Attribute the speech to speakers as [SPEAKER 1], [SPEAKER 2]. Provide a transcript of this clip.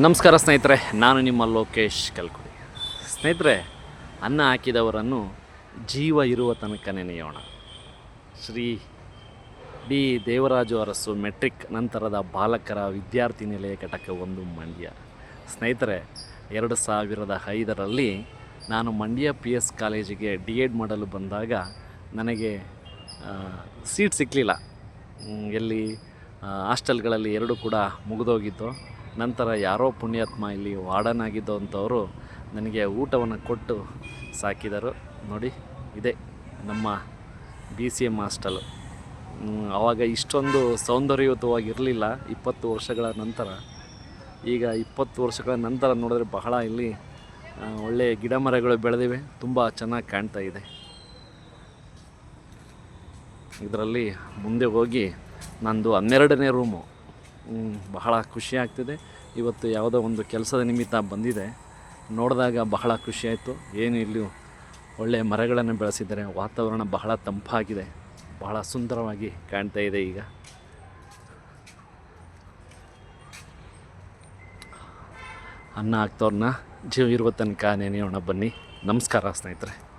[SPEAKER 1] ನಮಸ್ಕಾರ ಸ್ನೇಹಿತರೆ, ನಾನು ನಿಮ್ಮ ಲೋಕೇಶ್ ಕಲ್ಕುಡಿ. ಸ್ನೇಹಿತರೆ, ಅನ್ನ ಹಾಕಿದವರನ್ನು ಜೀವ ಇರುವ ತನಕ ನೆನೆಯೋಣ. ಶ್ರೀ ಡಿ. ದೇವರಾಜು ಅರಸು ಮೆಟ್ರಿಕ್ ನಂತರದ ಬಾಲಕರ ವಿದ್ಯಾರ್ಥಿ ನಿಲಯ ಘಟಕ ಒಂದು ಮಂಡ್ಯ. ಸ್ನೇಹಿತರೆ, ಎರಡು ಸಾವಿರದ ಐದರಲ್ಲಿ ನಾನು ಮಂಡ್ಯ ಪಿ. ಎಸ್. ಕಾಲೇಜಿಗೆ ಡಿ. ಎಡ್. ಮಾಡಲು ಬಂದಾಗ ನನಗೆ ಸೀಟ್ ಸಿಕ್ಕಲಿಲ್ಲ ಎಲ್ಲಿ ಹಾಸ್ಟೆಲ್ಗಳಲ್ಲಿ ಎರಡು ಕೂಡ ಮುಗಿದೋಗಿದ್ದು ನಂತರ ಯಾರೋ ಪುಣ್ಯಾತ್ಮ ಇಲ್ಲಿ ವಾರ್ಡನ್ ಅಂಥವರು ನನಗೆ ಊಟವನ್ನು ಕೊಟ್ಟು ಸಾಕಿದರು. ನೋಡಿ, ಇದೆ ನಮ್ಮ ಬಿ ಸಿ ಎಂ ಹಾಸ್ಟೆಲು. ಆವಾಗ ಇಷ್ಟೊಂದು ಸೌಂದರ್ಯಯುತವಾಗಿರಲಿಲ್ಲ ಇಪ್ಪತ್ತು ವರ್ಷಗಳ ನಂತರ. ಈಗ ಇಪ್ಪತ್ತು ವರ್ಷಗಳ ನಂತರ ನೋಡಿದ್ರೆ ಬಹಳ ಇಲ್ಲಿ ಒಳ್ಳೆಯ ಗಿಡ ಮರಗಳು ಬೆಳೆದಿವೆ. ತುಂಬ ಚೆನ್ನಾಗಿ ಕಾಣ್ತಾ ಇದೆ. ಇದರಲ್ಲಿ ಮುಂದೆ ಹೋಗಿ ನಂದು ಹನ್ನೆರಡನೇ ರೂಮು. ಬಹಳ ಖುಷಿ ಆಗ್ತಿದೆ. ಇವತ್ತು ಯಾವುದೋ ಒಂದು ಕೆಲಸದ ನಿಮಿತ್ತ ಬಂದಿದೆ. ನೋಡಿದಾಗ ಬಹಳ ಖುಷಿಯಾಯಿತು ಏನು ಇಲ್ಲಿ ಒಳ್ಳೆಯ ಮರಗಳನ್ನು ಬೆಳೆಸಿದ್ದಾರೆ. ವಾತಾವರಣ ಬಹಳ ತಂಪಾಗಿದೆ. ಬಹಳ ಸುಂದರವಾಗಿ ಕಾಣ್ತಾ ಇದೆ ಈಗ. ಅನ್ನ ಹಾಕ್ತವ್ರನ್ನ ಜೀವ ಇರುವ ತನಕ ನೆನೆಯೋಣ ಬನ್ನಿ. ನಮಸ್ಕಾರ ಸ್ನೇಹಿತರೆ.